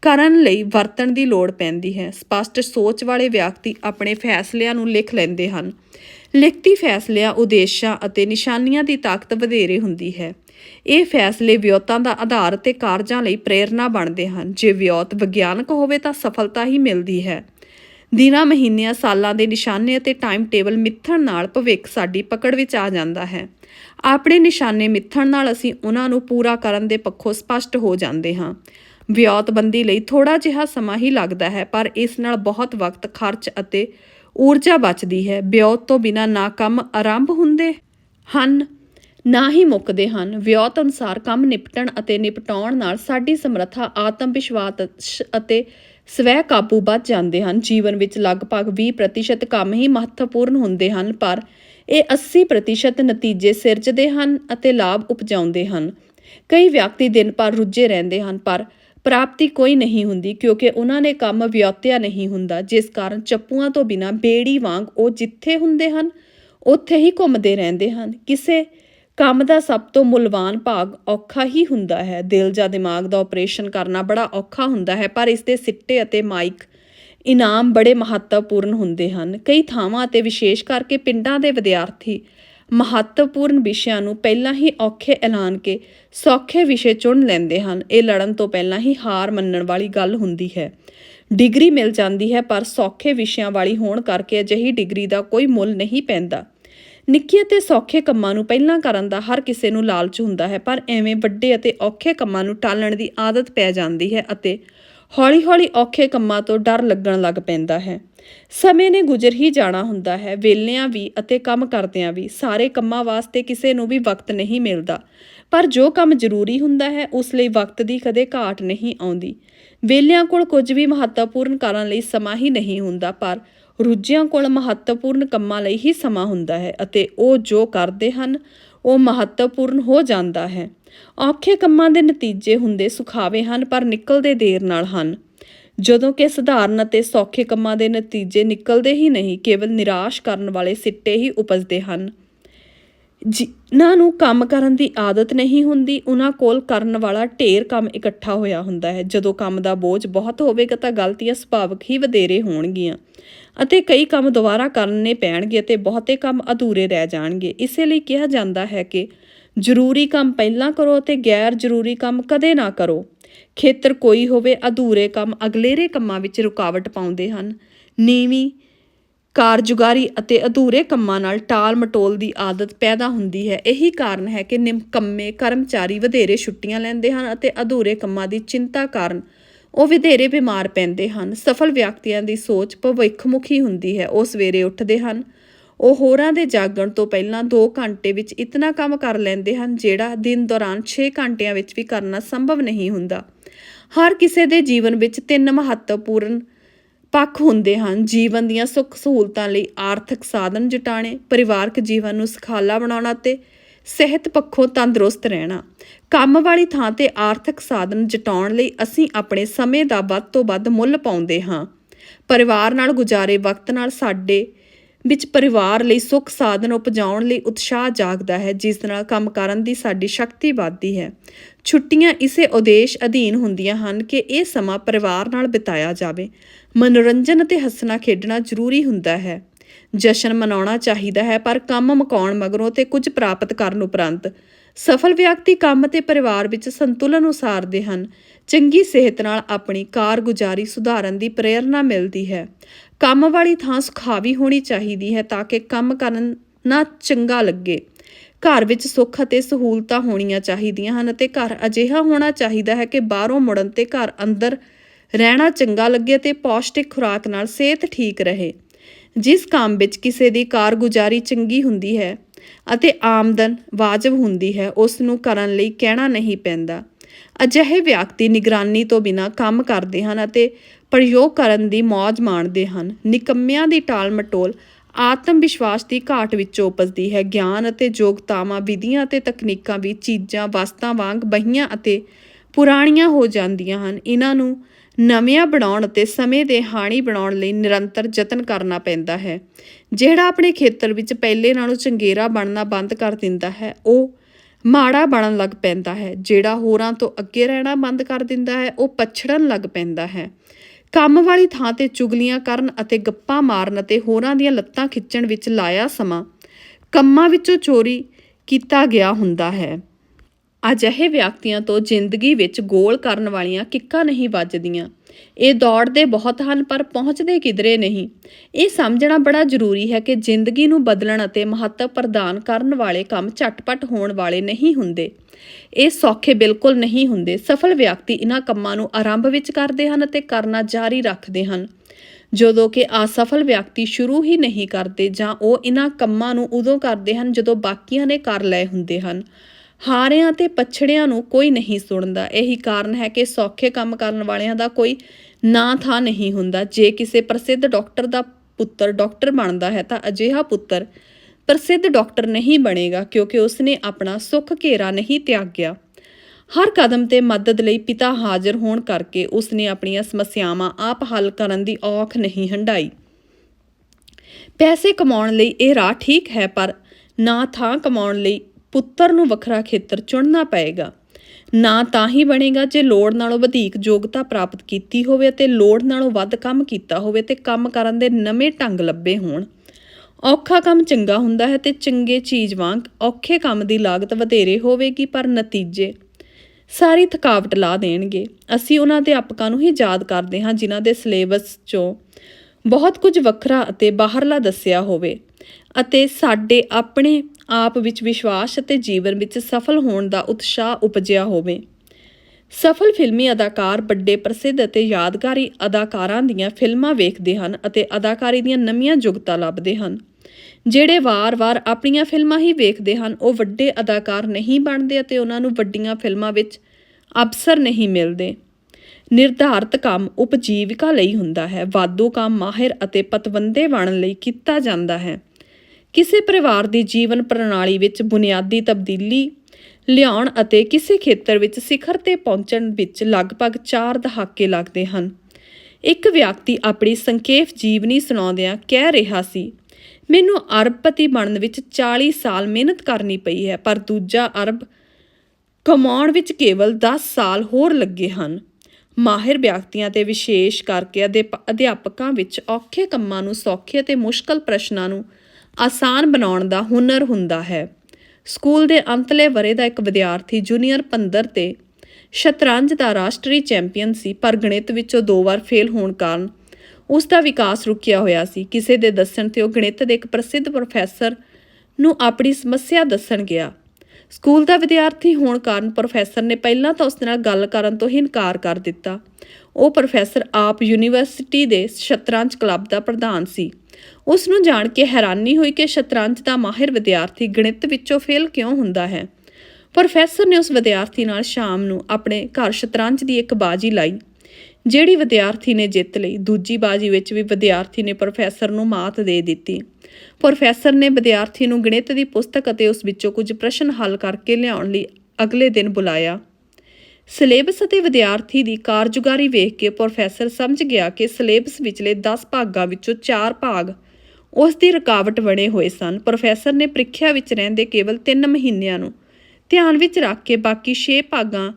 ਕਰਨ ਲਈ ਵਰਤਣ ਦੀ ਲੋੜ ਪੈਂਦੀ ਹੈ। ਸਪਸ਼ਟ ਸੋਚ ਵਾਲੇ ਵਿਅਕਤੀ ਆਪਣੇ ਫੈਸਲਿਆਂ ਨੂੰ ਲਿਖ ਲੈਂਦੇ ਹਨ। ਲਿਖਤੀ ਫੈਸਲਿਆਂ ਉਦੇਸ਼ਾਂ ਅਤੇ ਨਿਸ਼ਾਨੀਆਂ ਦੀ ਤਾਕਤ ਵਧੇਰੇ ਹੁੰਦੀ ਹੈ। ਇਹ ਫੈਸਲੇ ਵਿਉਂਤਾਂ ਦਾ ਆਧਾਰ ਤੇ ਕਾਰਜਾਂ ਲਈ ਪ੍ਰੇਰਣਾ ਬਣਦੇ ਹਨ। ਜੇ ਵਿਉਂਤ ਵਿਗਿਆਨਕ ਹੋਵੇ ਤਾਂ ਸਫਲਤਾ ਹੀ ਮਿਲਦੀ ਹੈ। ਦਿਨਾਂ, ਮਹੀਨਿਆਂ, ਸਾਲਾਂ ਦੇ ਨਿਸ਼ਾਨੇ ਅਤੇ ਟਾਈਮ ਟੇਬਲ ਮਿੱਥਣ ਨਾਲ ਭਵਿੱਖ ਸਾਡੀ ਪਕੜ ਵਿੱਚ ਆ ਜਾਂਦਾ ਹੈ। ਆਪਣੇ ਨਿਸ਼ਾਨੇ ਮਿੱਥਣ ਨਾਲ ਅਸੀਂ ਉਹਨਾਂ ਨੂੰ ਪੂਰਾ ਕਰਨ ਦੇ ਪੱਖੋਂ ਸਪਸ਼ਟ ਹੋ ਜਾਂਦੇ ਹਾਂ। ਵਿਉਂਤਬੰਦੀ ਲਈ ਥੋੜਾ ਜਿਹਾ ਸਮਾਂ ਹੀ ਲੱਗਦਾ ਹੈ, ਪਰ ਇਸ ਨਾਲ ਬਹੁਤ ਵਕਤ, ਖਰਚ ਅਤੇ ਊਰਜਾ ਬਚਦੀ ਹੈ। ਵਿਉਂਤ ਤੋਂ ਬਿਨਾ ਨਾ ਕੰਮ ਆਰੰਭ ਹੁੰਦੇ ਹਨ, ਨਾ ਹੀ ਮੁੱਕਦੇ ਹਨ। ਵਿਉਂਤ ਅਨੁਸਾਰ ਕੰਮ ਨਿਪਟਣ ਅਤੇ ਨਿਪਟਾਉਣ ਨਾਲ ਸਾਡੀ ਸਮਰੱਥਾ ਆਤਮ ਵਿਸ਼ਵਾਸ ਅਤੇ ਸਵੈ ਕਾਬੂ ਵੱਧ ਜਾਂਦੇ ਹਨ। ਜੀਵਨ ਵਿੱਚ ਲਗਭਗ 20% ਕੰਮ ਹੀ ਮਹੱਤਵਪੂਰਨ ਹੁੰਦੇ ਹਨ, ਪਰ ਇਹ 80% ਨਤੀਜੇ ਸਿਰਜਦੇ ਹਨ ਅਤੇ ਲਾਭ ਉਪਜਾਉਂਦੇ ਹਨ। ਕਈ ਵਿਅਕਤੀ ਦਿਨ ਭਰ ਰੁੱਝੇ ਰਹਿੰਦੇ ਹਨ, ਪਰ ਪ੍ਰਾਪਤੀ ਕੋਈ ਨਹੀਂ ਹੁੰਦੀ ਕਿਉਂਕਿ ਉਹਨਾਂ ਨੇ ਕੰਮ ਵਿਅਤਿਆ ਨਹੀਂ ਹੁੰਦਾ, ਜਿਸ ਕਾਰਨ ਚੱਪੂਆਂ ਤੋਂ ਬਿਨਾ ਬੇੜੀ ਵਾਂਗ ਉਹ ਜਿੱਥੇ ਹੁੰਦੇ ਹਨ, ਉੱਥੇ ਹੀ ਘੁੰਮਦੇ ਰਹਿੰਦੇ ਹਨ। ਕਿਸੇ ਕੰਮ ਦਾ ਸਭ ਤੋਂ ਮੁੱਲਵਾਨ ਭਾਗ ਔਖਾ ਹੀ ਹੁੰਦਾ ਹੈ। ਦਿਲ ਜਾਂ ਦਿਮਾਗ ਦਾ ਆਪਰੇਸ਼ਨ ਕਰਨਾ ਬੜਾ ਔਖਾ ਹੁੰਦਾ ਹੈ, ਪਰ ਇਸ ਦੇ ਸਿੱਟੇ ਅਤੇ ਮਾਈਕ ਇਨਾਮ ਬੜੇ ਮਹੱਤਵਪੂਰਨ ਹੁੰਦੇ ਹਨ। ਕਈ ਥਾਵਾਂ ਅਤੇ ਵਿਸ਼ੇਸ਼ ਕਰਕੇ ਪਿੰਡਾਂ ਦੇ ਵਿਦਿਆਰਥੀ ਮਹੱਤਵਪੂਰਨ ਵਿਸ਼ਿਆਂ ਨੂੰ ਪਹਿਲਾਂ ਹੀ ਔਖੇ ਐਲਾਨ ਕੇ ਸੌਖੇ ਵਿਸ਼ੇ ਚੁਣ ਲੈਂਦੇ ਹਨ। ਇਹ ਲੜਨ ਤੋਂ ਪਹਿਲਾਂ ਹੀ ਹਾਰ ਮੰਨਣ ਵਾਲੀ ਗੱਲ ਹੁੰਦੀ ਹੈ। ਡਿਗਰੀ ਮਿਲ ਜਾਂਦੀ ਹੈ, ਪਰ ਸੌਖੇ ਵਿਸ਼ਿਆਂ ਵਾਲੀ ਹੋਣ ਕਰਕੇ ਅਜਿਹੀ ਡਿਗਰੀ ਦਾ ਕੋਈ ਮੁੱਲ ਨਹੀਂ ਪੈਂਦਾ। ਨਿੱਕੇ ਅਤੇ ਸੌਖੇ ਕੰਮਾਂ ਨੂੰ ਪਹਿਲਾਂ ਕਰਨ ਦਾ ਹਰ ਕਿਸੇ ਨੂੰ ਲਾਲਚ ਹੁੰਦਾ ਹੈ, ਪਰ ਐਵੇਂ ਵੱਡੇ ਅਤੇ ਔਖੇ ਕੰਮਾਂ ਨੂੰ ਟਾਲਣ ਦੀ ਆਦਤ ਪੈ ਜਾਂਦੀ ਹੈ ਅਤੇ ਹੌਲੀ-ਹੌਲੀ ਔਖੇ ਕੰਮਾਂ ਤੋਂ ਡਰ ਲੱਗਣ ਲੱਗ ਪੈਂਦਾ ਹੈ। ਸਮੇਂ ਨੇ ਗੁਜ਼ਰ ਹੀ ਜਾਣਾ ਹੁੰਦਾ ਹੈ। ਵਿਹਲਿਆਂ ਵੀ ਅਤੇ ਕੰਮ ਕਰਦਿਆਂ ਵੀ ਸਾਰੇ ਕੰਮਾਂ ਵਾਸਤੇ ਕਿਸੇ ਨੂੰ ਵੀ ਵਕਤ ਨਹੀਂ ਮਿਲਦਾ। ਪਰ ਜੋ ਕੰਮ ਜ਼ਰੂਰੀ ਹੁੰਦਾ ਹੈ, ਉਸ ਲਈ ਵਕਤ ਦੀ ਕਦੇ ਘਾਟ ਨਹੀਂ ਆਉਂਦੀ। ਵਿਹਲਿਆਂ ਕੋਲ ਕੁਝ ਵੀ ਮਹੱਤਵਪੂਰਨ ਕਰਨ ਲਈ ਸਮਾਂ ਹੀ ਨਹੀਂ ਹੁੰਦਾ, ਪਰ ਰੁੱਝਿਆਂ ਕੋਲ ਮਹੱਤਵਪੂਰਨ ਕੰਮਾਂ ਲਈ ਹੀ ਸਮਾਂ ਹੁੰਦਾ ਹੈ ਅਤੇ ਉਹ ਜੋ ਕਰਦੇ ਹਨ, ਉਹ ਮਹੱਤਵਪੂਰਨ ਹੋ ਜਾਂਦਾ ਹੈ। ਔਖੇ ਕੰਮਾਂ ਦੇ ਨਤੀਜੇ ਹੁੰਦੇ ਸੁਖਾਵੇ ਹਨ, ਪਰ ਨਿਕਲਦੇ ਦੇਰ ਨਾਲ ਹਨ। ਜਦੋਂ ਕਿ ਸਧਾਰਨ ਅਤੇ ਸੌਖੇ ਕੰਮਾਂ ਦੇ ਨਤੀਜੇ ਨਿਕਲਦੇ ਹੀ ਨਹੀਂ, ਕੇਵਲ ਨਿਰਾਸ਼ ਕਰਨ ਵਾਲੇ ਸਿੱਟੇ ਹੀ ਉਪਜਦੇ ਹਨ। ਜਿਨ੍ਹਾਂ ਨੂੰ ਕੰਮ ਕਰਨ ਦੀ ਆਦਤ ਨਹੀਂ ਹੁੰਦੀ ਉਹਨਾਂ ਕੋਲ ਕਰਨ ਵਾਲਾ ਢੇਰ ਕੰਮ ਇਕੱਠਾ ਹੋਇਆ ਹੁੰਦਾ ਹੈ। ਜਦੋਂ ਕੰਮ ਦਾ ਬੋਝ ਬਹੁਤ ਹੋਵੇਗਾ, ਤਾਂ ਗਲਤੀਆਂ ਸੁਭਾਵਿਕ ਹੀ ਵਧੇਰੇ ਹੋਣਗੀਆਂ ਅਤੇ ਕਈ ਕੰਮ ਦੁਬਾਰਾ ਕਰਨੇ ਪੈਣਗੇ ਅਤੇ ਬਹੁਤੇ ਕੰਮ ਅਧੂਰੇ ਰਹਿ ਜਾਣਗੇ। ਇਸੇ ਲਈ ਕਿਹਾ ਜਾਂਦਾ ਹੈ ਕਿ ਜ਼ਰੂਰੀ ਕੰਮ ਪਹਿਲਾਂ ਕਰੋ ਅਤੇ ਗੈਰ ਜ਼ਰੂਰੀ ਕੰਮ ਕਦੇ ਨਾ ਕਰੋ। ਖੇਤਰ ਕੋਈ ਹੋਵੇ, ਅਧੂਰੇ ਕੰਮ, ਅਗਲੇਰੇ ਕੰਮਾਂ ਵਿੱਚ ਰੁਕਾਵਟ ਪਾਉਂਦੇ ਹਨ। ਨੀਵੀਂ ਕਾਰਜੁਗਾਰੀ ਅਤੇ ਅਧੂਰੇ ਕੰਮਾਂ ਨਾਲ ਟਾਲ ਮਟੋਲ ਦੀ ਆਦਤ ਪੈਦਾ ਹੁੰਦੀ ਹੈ। ਇਹੀ ਕਾਰਨ ਹੈ ਕਿ ਨਿਮਕੰਮੇ ਕਰਮਚਾਰੀ ਵਧੇਰੇ ਛੁੱਟੀਆਂ ਲੈਂਦੇ ਹਨ ਅਤੇ ਅਧੂਰੇ ਕੰਮਾਂ ਦੀ ਚਿੰਤਾ ਕਾਰਨ ਉਹ ਵਧੇਰੇ ਬਿਮਾਰ ਪੈਂਦੇ ਹਨ। ਸਫਲ ਵਿਅਕਤੀਆਂ ਦੀ ਸੋਚ ਭਵਿੱਖਮੁਖੀ ਹੁੰਦੀ ਹੈ। ਉਹ ਸਵੇਰੇ ਉੱਠਦੇ ਹਨ ਉਹ ਹੋਰਾਂ ਦੇ ਜਾਗਣ ਤੋਂ ਪਹਿਲਾਂ 2 ਘੰਟੇ ਵਿੱਚ ਇਤਨਾ ਕੰਮ ਕਰ ਲੈਂਦੇ ਹਨ ਜਿਹੜਾ ਦਿਨ ਦੌਰਾਨ 6 ਘੰਟਿਆਂ ਵਿੱਚ ਵੀ ਕਰਨਾ ਸੰਭਵ ਨਹੀਂ ਹੁੰਦਾ। ਹਰ ਕਿਸੇ ਦੇ ਜੀਵਨ ਵਿੱਚ ਤਿੰਨ ਮਹੱਤਵਪੂਰਨ ਪੱਖ ਹੁੰਦੇ ਹਨ। ਜੀਵਨ ਦੀਆਂ ਸੁੱਖ ਸਹੂਲਤਾਂ ਲਈ ਆਰਥਿਕ ਸਾਧਨ ਜੁਟਾਣੇ ਪਰਿਵਾਰਕ ਜੀਵਨ ਨੂੰ ਸੁਖਾਲਾ ਬਣਾਉਣਾ ਤੇ ਸਿਹਤ ਪੱਖੋਂ ਤੰਦਰੁਸਤ ਰਹਿਣਾ। ਕੰਮ ਵਾਲੀ ਥਾਂ ਤੇ ਆਰਥਿਕ ਸਾਧਨ ਜਟਾਉਣ ਲਈ ਅਸੀਂ ਆਪਣੇ ਸਮੇਂ ਦਾ ਵੱਧ ਤੋਂ ਵੱਧ ਮੁੱਲ ਪਾਉਂਦੇ ਹਾਂ। ਪਰਿਵਾਰ ਨਾਲ ਗੁਜ਼ਾਰੇ ਵਕਤ ਨਾਲ ਸਾਡੇ ਵਿੱਚ ਪਰਿਵਾਰ ਲਈ ਸੁੱਖ ਸਾਧਨ ਉਪਜਾਉਣ ਲਈ ਉਤਸ਼ਾਹ ਜਾਗਦਾ ਹੈ, ਜਿਸ ਨਾਲ ਕੰਮ ਕਰਨ ਦੀ ਸਾਡੀ ਸ਼ਕਤੀ ਵੱਧਦੀ ਹੈ। ਛੁੱਟੀਆਂ ਇਸੇ ਉਦੇਸ਼ ਅਧੀਨ ਹੁੰਦੀਆਂ ਹਨ ਕਿ ਇਹ ਸਮਾਂ ਪਰਿਵਾਰ ਨਾਲ ਬਿਤਾਇਆ ਜਾਵੇ। ਮਨੋਰੰਜਨ ਅਤੇ ਹੱਸਣਾ ਖੇਡਣਾ ਜ਼ਰੂਰੀ ਹੁੰਦਾ ਹੈ। ਜਸ਼ਨ ਮਨਾਉਣਾ ਚਾਹੀਦਾ ਹੈ, ਪਰ ਕੰਮ ਮੁਕਾਉਣ ਮਗਰੋਂ ਤੇ ਕੁਝ ਪ੍ਰਾਪਤ ਕਰਨ ਉਪਰੰਤ। ਸਫਲ ਵਿਅਕਤੀ ਕੰਮ ਅਤੇ ਪਰਿਵਾਰ ਵਿੱਚ ਸੰਤੁਲਨ ਉਸਾਰਦੇ ਹਨ। ਚੰਗੀ ਸਿਹਤ ਨਾਲ ਆਪਣੀ ਕਾਰਗੁਜ਼ਾਰੀ ਸੁਧਾਰਨ ਦੀ ਪ੍ਰੇਰਣਾ ਮਿਲਦੀ ਹੈ। ਕੰਮ ਵਾਲੀ ਥਾਂ ਸੁਖਾਵੀ ਹੋਣੀ ਚਾਹੀਦੀ ਹੈ ਤਾਂ ਕਿ ਕੰਮ ਕਰਨ ਨਾ ਚੰਗਾ ਲੱਗੇ। ਘਰ ਵਿੱਚ ਸੁੱਖ ਅਤੇ ਸਹੂਲਤਾਂ ਹੋਣੀਆਂ ਚਾਹੀਦੀਆਂ ਹਨ ਅਤੇ ਘਰ ਅਜਿਹਾ ਹੋਣਾ ਚਾਹੀਦਾ ਹੈ ਕਿ ਬਾਹਰੋਂ ਮੁੜਨ ਤੇ ਘਰ ਅੰਦਰ ਰਹਿਣਾ ਚੰਗਾ ਲੱਗੇ ਤੇ ਪੌਸ਼ਟਿਕ ਖੁਰਾਕ ਨਾਲ ਸਿਹਤ ਠੀਕ ਰਹੇ। ਜਿਸ ਕੰਮ ਵਿੱਚ ਕਿਸੇ ਦੀ ਕਾਰਗੁਜ਼ਾਰੀ ਚੰਗੀ ਹੁੰਦੀ ਹੈ ਅਤੇ ਆਮਦਨ ਵਾਜਬ ਹੁੰਦੀ ਹੈ, ਉਸ ਨੂੰ ਕਰਨ ਲਈ ਕਹਿਣਾ ਨਹੀਂ ਪੈਂਦਾ। ਅਜਿਹੇ ਵਿਅਕਤੀ ਨਿਗਰਾਨੀ ਤੋਂ ਬਿਨਾਂ ਕੰਮ ਕਰਦੇ ਹਨ ਅਤੇ ਪ੍ਰਯੋਗ ਕਰਨ ਦੀ ਮੌਜ ਮਾਣਦੇ ਹਨ। ਨਿਕੰਮਿਆਂ ਦੀ ਟਾਲ ਮਟੋਲ ਆਤਮ ਵਿਸ਼ਵਾਸ ਦੀ ਘਾਟ ਵਿੱਚੋਂ ਉਪਜਦੀ ਹੈ। ਗਿਆਨ ਅਤੇ ਯੋਗਤਾਵਾਂ, ਵਿਧੀਆਂ ਅਤੇ ਤਕਨੀਕਾਂ ਵੀ ਚੀਜ਼ਾਂ, ਵਸਤਾਂ ਵਾਂਗ ਬਹੀਆਂ ਅਤੇ ਪੁਰਾਣੀਆਂ ਹੋ ਜਾਂਦੀਆਂ ਹਨ। ਇਹਨਾਂ ਨੂੰ ਨਵੀਆਂ ਬਣਾਉਣ ਅਤੇ ਸਮੇਂ ਦੇ ਹਾਣੀ ਬਣਾਉਣ ਲਈ ਨਿਰੰਤਰ ਯਤਨ ਕਰਨਾ ਪੈਂਦਾ ਹੈ। ਜਿਹੜਾ ਆਪਣੇ ਖੇਤਰ ਵਿੱਚ ਪਹਿਲੇ ਨਾਲੋਂ ਚੰਗੇਰਾ ਬਣਨਾ ਬੰਦ ਕਰ ਦਿੰਦਾ ਹੈ, ਉਹ ਮਾੜਾ ਬਣਨ ਲੱਗ ਪੈਂਦਾ ਹੈ। ਜਿਹੜਾ ਹੋਰਾਂ ਤੋਂ ਅੱਗੇ ਰਹਿਣਾ ਬੰਦ ਕਰ ਦਿੰਦਾ ਹੈ, ਉਹ ਪਛੜਨ ਲੱਗ ਪੈਂਦਾ ਹੈ। ਕੰਮ ਵਾਲੀ ਥਾਂ ਤੇ ਚੁਗਲੀਆਂ ਕਰਨ ਅਤੇ ਗੱਪਾਂ ਮਾਰਨ ਅਤੇ ਹੋਰਾਂ ਦੀਆਂ ਲੱਤਾਂ ਖਿੱਚਣ ਵਿੱਚ ਲਾਇਆ ਸਮਾਂ, ਕੰਮਾਂ ਵਿੱਚੋਂ ਚੋਰੀ ਕੀਤਾ ਗਿਆ ਹੁੰਦਾ ਹੈ। ਅਜਿਹੇ ਵਿਅਕਤੀਆਂ ਤੋਂ ਜ਼ਿੰਦਗੀ ਵਿੱਚ ਗੋਲ ਕਰਨ ਵਾਲੀਆਂ ਕਿੱਕਾਂ ਨਹੀਂ ਵੱਜਦੀਆਂ। ਇਹ ਦੌੜਦੇ ਬਹੁਤ ਹਨ, ਪਰ ਪਹੁੰਚਦੇ ਕਿਧਰੇ ਨਹੀਂ। ਇਹ ਸਮਝਣਾ ਬੜਾ ਜ਼ਰੂਰੀ ਹੈ ਕਿ ਜ਼ਿੰਦਗੀ ਨੂੰ ਬਦਲਣ ਅਤੇ ਮਹੱਤਵ ਪ੍ਰਦਾਨ ਕਰਨ ਵਾਲੇ ਕੰਮ ਝਟਪਟ ਹੋਣ ਵਾਲੇ ਨਹੀਂ ਹੁੰਦੇ। ਇਹ ਸੌਖੇ ਬਿਲਕੁਲ ਨਹੀਂ ਹੁੰਦੇ। ਸਫਲ ਵਿਅਕਤੀ ਇਹਨਾਂ ਕੰਮਾਂ ਨੂੰ ਆਰੰਭ ਵਿੱਚ ਕਰਦੇ ਹਨ ਅਤੇ ਕਰਨਾ ਜਾਰੀ ਰੱਖਦੇ ਹਨ। ਜਦੋਂ ਕਿ ਅਸਫਲ ਵਿਅਕਤੀ ਸ਼ੁਰੂ ਹੀ ਨਹੀਂ ਕਰਦੇ ਜਾਂ ਉਹ ਇਹਨਾਂ ਕੰਮਾਂ ਨੂੰ ਉਦੋਂ ਕਰਦੇ ਹਨ ਜਦੋਂ ਬਾਕੀਆਂ ਨੇ ਕਰ ਲਏ ਹੁੰਦੇ ਹਨ। ਹਾਰਿਆਂ ਤੇ ਪਛੜਿਆਂ ਨੂੰ ਕੋਈ ਨਹੀਂ ਸੁਣਦਾ। ਇਹੀ ਕਾਰਨ ਹੈ ਕਿ ਸੌਖੇ ਕੰਮ ਕਰਨ ਵਾਲਿਆਂ ਦਾ ਕੋਈ ਨਾਂ ਥਾਂ ਨਹੀਂ ਹੁੰਦਾ। ਜੇ ਕਿਸੇ ਪ੍ਰਸਿੱਧ ਡਾਕਟਰ ਦਾ ਪੁੱਤਰ ਡਾਕਟਰ ਬਣਦਾ ਹੈ ਤਾਂ ਅਜਿਹਾ ਪੁੱਤਰ ਪ੍ਰਸਿੱਧ ਡਾਕਟਰ ਨਹੀਂ ਬਣੇਗਾ ਕਿਉਂਕਿ ਉਸਨੇ ਆਪਣਾ ਸੁੱਖ ਘੇਰਾ ਨਹੀਂ ਤਿਆਗਿਆ। ਹਰ ਕਦਮ ਤੇ ਮਦਦ ਲਈ ਪਿਤਾ ਹਾਜ਼ਰ ਹੋਣ ਕਰਕੇ ਉਸਨੇ ਆਪਣੀਆਂ ਸਮੱਸਿਆਵਾਂ ਆਪ ਹੱਲ ਕਰਨ ਦੀ ਔਖ ਨਹੀਂ ਹੰਡਾਈ ਪੈਸੇ ਕਮਾਉਣ ਲਈ ਇਹ ਰਾਹ ਠੀਕ ਹੈ ਪਰ ਨਾ ਥਾਂ ਕਮਾਉਣ ਲਈ ਪੁੱਤਰ ਨੂੰ ਵੱਖਰਾ ਖੇਤਰ ਚੁਣਨਾ ਪਏਗਾ। ਨਾ ਤਾਂ ਹੀ ਬਣੇਗਾ ਜੇ ਲੋੜ ਨਾਲੋਂ ਵਧੇਕ ਯੋਗਤਾ ਪ੍ਰਾਪਤ ਕੀਤੀ ਹੋਵੇ ਅਤੇ ਲੋੜ ਨਾਲੋਂ ਵੱਧ ਕੰਮ ਕੀਤਾ ਹੋਵੇ ਤੇ ਕੰਮ ਕਰਨ ਦੇ ਨਵੇਂ ਢੰਗ ਲੱਭੇ ਹੋਣ। ਔਖਾ ਕੰਮ ਚੰਗਾ ਹੁੰਦਾ ਹੈ ਤੇ ਚੰਗੇ ਚੀਜ਼ ਵਾਂਗ ਔਖੇ ਕੰਮ ਦੀ ਲਾਗਤ ਵਧੇਰੇ ਹੋਵੇਗੀ, ਪਰ ਨਤੀਜੇ ਸਾਰੀ ਥਕਾਵਟ ਲਾ ਦੇਣਗੇ। ਅਸੀਂ ਉਹਨਾਂ ਅਧਿਆਪਕਾਂ ਨੂੰ ਹੀ ਯਾਦ ਕਰਦੇ ਹਾਂ ਜਿਨ੍ਹਾਂ ਦੇ ਸਿਲੇਬਸ 'ਚੋਂ ਬਹੁਤ ਕੁਝ ਵੱਖਰਾ ਅਤੇ ਬਾਹਰਲਾ ਦੱਸਿਆ ਹੋਵੇ ਅਤੇ ਸਾਡੇ ਆਪਣੇ ਆਪ ਵਿੱਚ ਵਿਸ਼ਵਾਸ ਅਤੇ ਜੀਵਨ ਵਿੱਚ ਸਫਲ ਹੋਣ ਦਾ ਉਤਸ਼ਾਹ ਉਪਜਿਆ ਹੋਵੇ। ਸਫਲ ਫਿਲਮੀ ਅਦਾਕਾਰ ਵੱਡੇ ਪ੍ਰਸਿੱਧ ਅਤੇ ਯਾਦਗਾਰੀ ਅਦਾਕਾਰਾਂ ਦੀਆਂ ਫਿਲਮਾਂ ਵੇਖਦੇ ਹਨ ਅਤੇ ਅਦਾਕਾਰੀ ਦੀਆਂ ਨਵੀਆਂ ਜੁਗਤਾਂ ਲੱਭਦੇ ਹਨ। ਜਿਹੜੇ ਵਾਰ-ਵਾਰ ਆਪਣੀਆਂ ਫਿਲਮਾਂ ਹੀ ਵੇਖਦੇ ਹਨ, ਉਹ ਵੱਡੇ ਅਦਾਕਾਰ ਨਹੀਂ ਬਣਦੇ ਅਤੇ ਉਹਨਾਂ ਨੂੰ ਵੱਡੀਆਂ ਫਿਲਮਾਂ ਵਿੱਚ ਅਵਸਰ ਨਹੀਂ ਮਿਲਦੇ। ਨਿਰਧਾਰਤ ਕੰਮ ਉਪਜੀਵਿਕਾ ਲਈ ਹੁੰਦਾ ਹੈ, ਵਾਧੂ ਕੰਮ ਮਾਹਿਰ ਅਤੇ ਪਤਵੰਦੇ ਬਣਨ ਲਈ ਕੀਤਾ ਜਾਂਦਾ ਹੈ। ਕਿਸੇ ਪਰਿਵਾਰ ਦੀ ਜੀਵਨ ਪ੍ਰਣਾਲੀ ਵਿੱਚ ਬੁਨਿਆਦੀ ਤਬਦੀਲੀ ਲਿਆਉਣ ਅਤੇ ਕਿਸੇ ਖੇਤਰ ਵਿੱਚ ਸਿਖਰ ਤੇ ਪਹੁੰਚਣ ਵਿੱਚ ਲਗਭਗ 4 ਦਹਾਕੇ ਲੱਗਦੇ ਹਨ। ਇੱਕ ਵਿਅਕਤੀ ਆਪਣੀ ਸੰਖੇਪ ਜੀਵਨੀ ਸੁਣਾਉਂਦਿਆਂ ਕਹਿ ਰਿਹਾ ਸੀ, ਮੈਨੂੰ ਅਰਬਪਤੀ ਬਣਨ ਵਿੱਚ 40 ਸਾਲ ਮਿਹਨਤ ਕਰਨੀ ਪਈ ਹੈ, ਪਰ ਦੂਜਾ ਅਰਬ ਕਮਾਉਣ ਵਿੱਚ ਕੇਵਲ 10 ਸਾਲ ਹੋਰ ਲੱਗੇ ਹਨ। ਮਾਹਿਰ ਵਿਅਕਤੀਆਂ ਤੇ ਵਿਸ਼ੇਸ਼ ਕਰਕੇ ਅਧਿਪ- ਅਧਿਆਪਕਾਂ ਵਿੱਚ ਔਖੇ ਕੰਮਾਂ ਨੂੰ, ਸੌਖੇ ਅਤੇ ਮੁਸ਼ਕਲ ਪ੍ਰਸ਼ਨਾਂ ਨੂੰ ਆਸਾਨ ਬਣਾਉਣ ਦਾ ਹੁਨਰ ਹੁੰਦਾ ਹੈ। ਸਕੂਲ ਦੇ ਅੰਤਲੇ ਵਰੇ ਦਾ ਇੱਕ ਵਿਦਿਆਰਥੀ ਜੂਨੀਅਰ ਪੰਦਰ ਤੇ ਸ਼ਤਰੰਜ ਦਾ ਰਾਸ਼ਟਰੀ ਚੈਂਪੀਅਨ ਸੀ, ਪਰ ਗਣਿਤ ਵਿੱਚੋਂ ਦੋ ਵਾਰ ਫੇਲ ਹੋਣ ਕਾਰਨ ਉਸ ਦਾ ਵਿਕਾਸ ਰੁਕਿਆ ਹੋਇਆ ਸੀ। ਕਿਸੇ ਦੇ ਦੱਸਣ ਤੇ ਉਹ ਗਣਿਤ ਦੇ ਇੱਕ ਪ੍ਰਸਿੱਧ ਪ੍ਰੋਫੈਸਰ ਨੂੰ ਆਪਣੀ ਸਮੱਸਿਆ ਦੱਸਣ ਗਿਆ। ਸਕੂਲ ਦਾ ਵਿਦਿਆਰਥੀ ਹੋਣ ਕਾਰਨ ਪ੍ਰੋਫੈਸਰ ਨੇ ਪਹਿਲਾਂ ਤਾਂ ਉਸ ਨਾਲ ਗੱਲ ਕਰਨ ਤੋਂ ਹੀ ਇਨਕਾਰ ਕਰ ਦਿੱਤਾ। ਉਹ ਪ੍ਰੋਫੈਸਰ ਆਪ ਯੂਨੀਵਰਸਿਟੀ ਦੇ ਸ਼ਤਰੰਜ ਕਲੱਬ ਦਾ ਪ੍ਰਧਾਨ ਸੀ। ਉਸ ਨੂੰ ਜਾਣ ਕੇ ਹੈਰਾਨੀ ਹੋਈ ਕਿ ਸ਼ਤਰੰਜ ਦਾ ਮਾਹਿਰ ਵਿਦਿਆਰਥੀ ਗਣਿਤ ਵਿੱਚੋਂ ਫੇਲ ਕਿਉਂ ਹੁੰਦਾ ਹੈ। ਪ੍ਰੋਫੈਸਰ ਨੇ ਉਸ ਵਿਦਿਆਰਥੀ ਨਾਲ ਸ਼ਾਮ ਨੂੰ ਆਪਣੇ ਘਰ ਸ਼ਤਰੰਜ ਦੀ ਇੱਕ ਬਾਜੀ ਲਾਈ, ਜਿਹੜੀ ਵਿਦਿਆਰਥੀ ਨੇ ਜਿੱਤ ਲਈ। ਦੂਜੀ ਬਾਜੀ ਵਿੱਚ ਵੀ ਵਿਦਿਆਰਥੀ ਨੇ ਪ੍ਰੋਫੈਸਰ ਨੂੰ ਮਾਤ ਦੇ ਦਿੱਤੀ। ਪ੍ਰੋਫੈਸਰ ਨੇ ਵਿਦਿਆਰਥੀ ਨੂੰ ਗਣਿਤ ਦੀ ਪੁਸਤਕ ਅਤੇ ਉਸ ਵਿੱਚੋਂ ਕੁਝ ਪ੍ਰਸ਼ਨ ਹੱਲ ਕਰਕੇ ਲਿਆਉਣ ਲਈ ਅਗਲੇ ਦਿਨ ਬੁਲਾਇਆ। ਸਿਲੇਬਸ ਅਤੇ ਵਿਦਿਆਰਥੀ ਦੀ ਕਾਰਜੁਗਾਰੀ ਵੇਖ ਕੇ ਪ੍ਰੋਫੈਸਰ ਸਮਝ ਗਿਆ ਕਿ ਸਿਲੇਬਸ ਵਿਚਲੇ 10 ਭਾਗਾਂ ਵਿੱਚੋਂ 4 ਭਾਗ ਉਸ ਦੀ ਰੁਕਾਵਟ ਬਣੇ ਹੋਏ ਸਨ। ਪ੍ਰੋਫੈਸਰ ਨੇ ਪ੍ਰੀਖਿਆ ਵਿੱਚ ਰਹਿੰਦੇ ਕੇਵਲ 3 ਮਹੀਨਿਆਂ ਨੂੰ ਧਿਆਨ ਵਿੱਚ ਰੱਖ ਕੇ ਬਾਕੀ 6 ਭਾਗਾਂ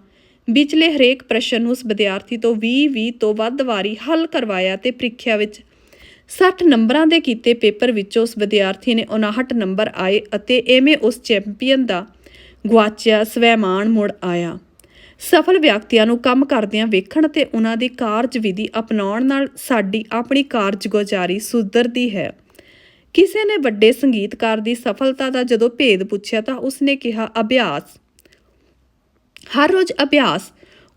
ਵਿਚਲੇ ਹਰੇਕ ਪ੍ਰਸ਼ਨ ਉਸ ਵਿਦਿਆਰਥੀ ਤੋਂ 20-20 ਤੋਂ ਵੱਧ ਵਾਰੀ ਹੱਲ ਕਰਵਾਇਆ ਤੇ ਪ੍ਰੀਖਿਆ ਵਿੱਚ 60 ਨੰਬਰਾਂ ਦੇ ਕੀਤੇ ਪੇਪਰ ਵਿੱਚੋਂ ਉਸ ਵਿਦਿਆਰਥੀ ਨੇ 59 ਨੰਬਰ ਆਏ ਅਤੇ ਐਵੇਂ ਉਸ ਚੈਂਪੀਅਨ ਦਾ ਗਵਾਚਿਆ ਸਵੈਮਾਨ ਮੁੜ ਆਇਆ। ਸਫਲ ਵਿਅਕਤੀਆਂ ਨੂੰ ਕੰਮ ਕਰਦਿਆਂ ਵੇਖਣ ਅਤੇ ਉਹਨਾਂ ਦੀ ਕਾਰਜਵਿਧੀ ਅਪਣਾਉਣ ਨਾਲ ਸਾਡੀ ਆਪਣੀ ਕਾਰਜਗੁਜ਼ਾਰੀ ਸੁਧਰਦੀ ਹੈ। ਕਿਸੇ ਨੇ ਵੱਡੇ ਸੰਗੀਤਕਾਰ ਦੀ ਸਫਲਤਾ ਦਾ ਜਦੋਂ ਭੇਦ ਪੁੱਛਿਆ ਤਾਂ ਉਸਨੇ ਕਿਹਾ, ਅਭਿਆਸ। ਹਰ ਰੋਜ਼ ਅਭਿਆਸ।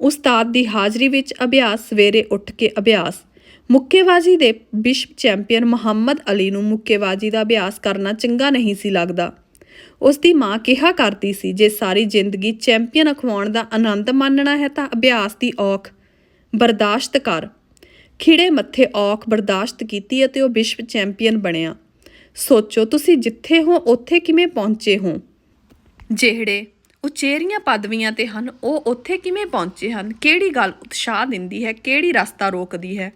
ਉਸਤਾਦ ਦੀ ਹਾਜ਼ਰੀ ਵਿੱਚ ਅਭਿਆਸ ਸਵੇਰੇ ਉੱਠ ਕੇ ਅਭਿਆਸ। ਮੁੱਕੇਬਾਜ਼ੀ ਦੇ ਵਿਸ਼ਵ ਚੈਂਪੀਅਨ ਮੁਹੰਮਦ ਅਲੀ ਨੂੰ ਮੁੱਕੇਬਾਜ਼ੀ ਦਾ ਅਭਿਆਸ ਕਰਨਾ ਚੰਗਾ ਨਹੀਂ ਸੀ ਲੱਗਦਾ। ਉਸ ਦੀ ਮਾਂ ਕਿਹਾ ਕਰਦੀ ਸੀ, ਜੇ ਸਾਰੀ ਜ਼ਿੰਦਗੀ ਚੈਂਪੀਅਨ ਅਖਵਾਉਣ ਦਾ ਆਨੰਦ ਮਾਣਨਾ ਹੈ ਤਾਂ ਅਭਿਆਸ ਦੀ ਔਖ ਬਰਦਾਸ਼ਤ ਕਰ। ਖਿੜੇ ਮੱਥੇ ਔਖ ਬਰਦਾਸ਼ਤ ਕੀਤੀ ਅਤੇ ਉਹ ਵਿਸ਼ਵ ਚੈਂਪੀਅਨ ਬਣਿਆ। ਸੋਚੋ, ਤੁਸੀਂ ਜਿੱਥੇ ਹੋ, ਉੱਥੇ ਕਿਵੇਂ ਪਹੁੰਚੇ ਹੋ? ਜਿਹੜੇ ਉਚੇਰੀਆਂ ਪਦਵੀਆਂ ਤੇ ਹਨ, ਉਹ ਉੱਥੇ ਕਿਵੇਂ ਪਹੁੰਚੇ ਹਨ? ਕਿਹੜੀ ਗੱਲ ਉਤਸ਼ਾਹ ਦਿੰਦੀ ਹੈ? ਕਿਹੜੀ ਰਸਤਾ ਰੋਕਦੀ ਹੈ?